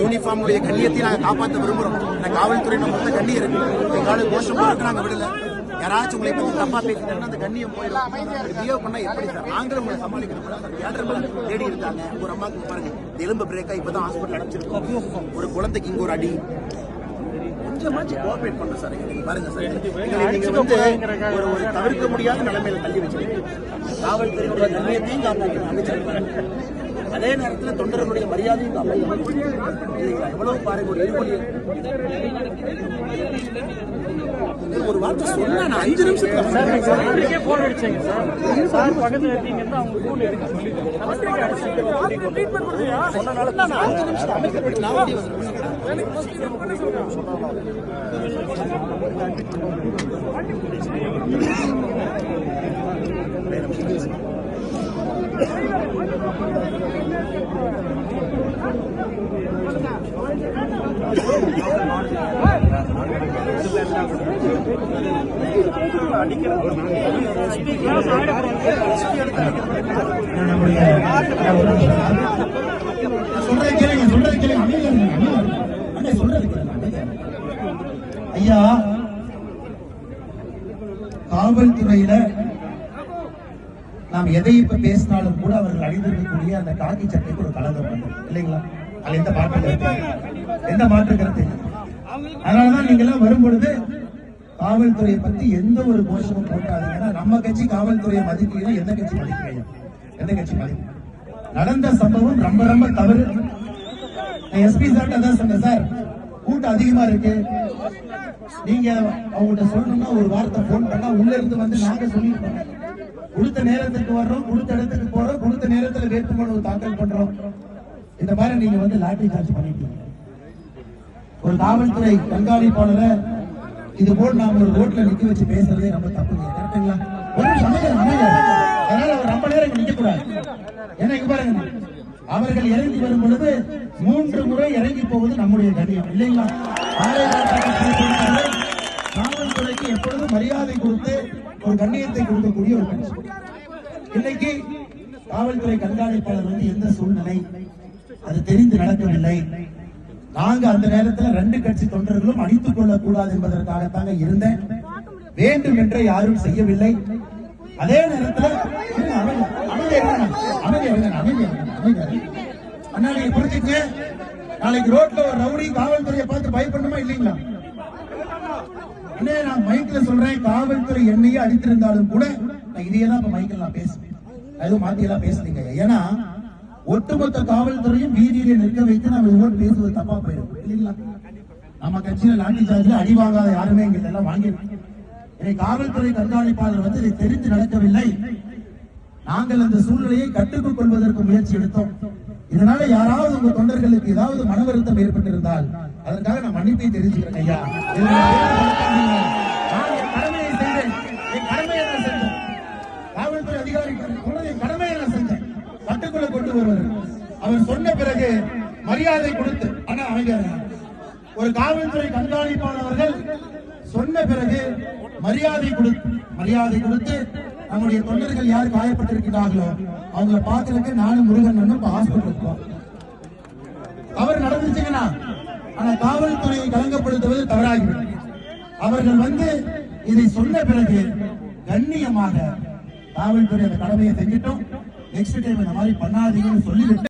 யூனிஃபார்முடைய கண்ணியத்தை நாங்கள் காப்பாற்ற விரும்புகிறோம் இந்த காவல்துறை மொத்த கண்ணி இருக்கு. எங்களால் கோஷம் போட்டு நாங்கள் விடல. யாராச்சும் உங்களை பத்தி தப்பா பேசிட்டாங்கன்னா அந்த கண்ணியம் போயிடும். பிஹேவ் பண்ணா எப்படி சார்? நாங்களும் உங்களை சமாளிக்கணும் சார்? தேடி இருந்தாங்க. ஒரு அம்மாவுக்கு பாருங்க எலும்பு பிரேக்கா இப்பதான் ஹாஸ்பிட்டல் அடைச்சிருக்கோம். ஒரு குழந்தைக்கு இங்க ஒரு அடி. கொஞ்சமாச்சு கோஆபரேட் பண்ண சார். பாருங்க சார். நீங்க வந்து ஒரு ஒரு தவிர்க்க முடியாத நிலைமையில தள்ளி வச்சிருக்கீங்க. காவல்துறையோட கண்ணியத்தையும் காப்பாற்றணும் அமைச்சர் அதே நேரத்துல தொண்டர்களுடைய மரியாதையும் இல்லைங்களா எவ்வளவு பாருங்க ஒரு வார்த்தை சொன்னா நான் அஞ்சு நிமிஷத்துல போன் அடிச்சாங்க சார் சார் பக்கத்துல இருக்கீங்கன்னு அவங்க போன் எடுக்க சொல்லி நான் அஞ்சு நிமிஷம் வீட்டுக்கு நான் ஓடி வந்தேன். கேளுங்க சொல்றேன் கேளுங்க அண்ணே, ஐயா காவல்துறையில நாம் எதை இப்ப பேசினாலும் கூட அவர்கள் அணிந்திருக்கக்கூடிய அந்த காக்கி சட்டைக்கு ஒரு கலந்தம் இல்லைங்களா? அது எந்த மாற்று கருத்து? எந்த மாற்று கருத்து? அதனாலதான் நீங்க எல்லாம் வரும் பொழுது காவல்துறையை பத்தி எந்த ஒரு கோஷமும் போட்டாதீங்க. ஏன்னா நம்ம கட்சி காவல்துறையை மதிக்கலைன்னா எந்த கட்சி மதிக்கலையா எந்த கட்சி மதிக்கும் நடந்த சம்பவம் ரொம்ப ரொம்ப தவறு. எஸ்பி சார் அதான் சொன்னேன் சார் கூட்டம் அதிகமா இருக்கு. நீங்க அவங்கள்ட்ட சொல்லணும்னா ஒரு வார்த்தை போன் பண்ணா உள்ள இருந்து வந்து நாங்க சொல்லிருப்போம் கொடுத்த நேரத்துக்கு வர்றோம் கொடுத்த இடத்துக்கு போறோம் கொடுத்த நேரத்துல வேட்புமனு தாக்கல் பண்றோம். இந்த மாதிரி நீங்க வந்து லாட்டரி சார்ஜ் பண்ணிட்டீங்க. ஒரு காவல்துறை கண்காணிப்பாளரை இது போல் நாம ஒரு ரோட்ல நிக்க வச்சு பேசுறதே ரொம்ப தப்புங்க கரெக்டுங்களா ஒரு சமயம் அதனால அவர் ரொம்ப நேரம் நிக்க கூடாது ஏன்னா இங்க பாருங்க. அவர்கள் இறங்கி வரும் பொழுது மூன்று முறை இறங்கி போவது நம்முடைய கடியம் இல்லைங்களா? காவல்துறைக்கு எப்பொழுதும் மரியாதை கொடுத்து ஒரு கண்ணியத்தை கொடுக்கக்கூடிய ஒரு கட்சி இன்னைக்கு காவல்துறை கண்காணிப்பாளர் வந்து எந்த சூழ்நிலை? அது தெரிந்து நடக்கவில்லை. நாங்க அந்த நேரத்தில் ரெண்டு கட்சி தொண்டர்களும் அடித்துக் கொள்ளக் கூடாது என்பதற்காகத்தாங்க இருந்தேன். வேண்டும் என்று யாரும் செய்யவில்லை. அதே நேரத்தில் இருங்க, அமைதி- அண்ணா நீங்க நாளைக்கு ரோட்ல ஒரு ரவுடி காவல்துறையை பார்த்து பயப்படணுமா இல்லைங்களா? அண்ணே நான் மைக்ல சொல்றேன் காவல்துறை என்னையே அடித்திருந்தாலும் கூட நான் இதையே தான் இப்ப மைக்கில் நான் பேசுவேன். அதுவும் எதுவும் மாத்தி எல்லாம் பேசுறீங்க ஏன்னா ஒட்டுமொத்த காவல்துறையும் வீதியில நிற்க வைத்து நம்ம இதுவோடு பேசுவது தப்பா போயிடும். இல்லைங்களா? நம்ம கட்சியில லாண்டி சார்ஜில் அடி வாங்காத யாருமே எங்க எல்லாம் வாங்கிடுவோம் காவல்துறை கண்காணிப்பாளர் வந்து இதை தெரிந்து நடக்கவில்லை. நாங்கள் அந்த சூழ்நிலையை கட்டுக்குள் கொள்வதற்கு முயற்சி எடுத்தோம். இதனால யாராவது உங்க தொண்டர்களுக்கு ஏதாவது மன வருத்தம் ஏற்பட்டிருந்தால் அதற்காக நான் மன்னிப்பை தெரிவிச்சுக்கிறேன் ஐயா. இதை நான் என் கடமையை செய்தேன் என் கடமையை நான் செஞ்சேன். காவல்துறை அதிகாரி சொன்னது என் கடமையை நான் செஞ்சேன். கட்டுக்குள்ள கொண்டு வருவார். அவர் சொன்ன பிறகு மரியாதை கொடுத்து அண்ணா அவங்க ஒரு காவல்துறை கண்காணிப்பாளர் சொன்ன பிறகு மரியாதை கொடுத்து மரியாதை கொடுத்து நம்முடைய தொண்டர்கள் யார் காயப்பட்டிருக்கிறார்களோ அவங்கள பார்க்கறதுக்கு நானும் முருகன் இப்ப ஹாஸ்பிட்டல் இருக்கோம் அவர் நடந்துச்சுங்கன்னா ஆனா காவல்துறையை கலங்கப்படுத்துவது தவறாகிவிடும். அவர்கள் வந்து இதை சொன்ன பிறகு கண்ணியமாக காவல்துறை அந்த கடமையை செஞ்சிட்டோம். நெக்ஸ்ட் டைம் இந்த மாதிரி பண்ணாதீங்கன்னு சொல்லிவிட்டு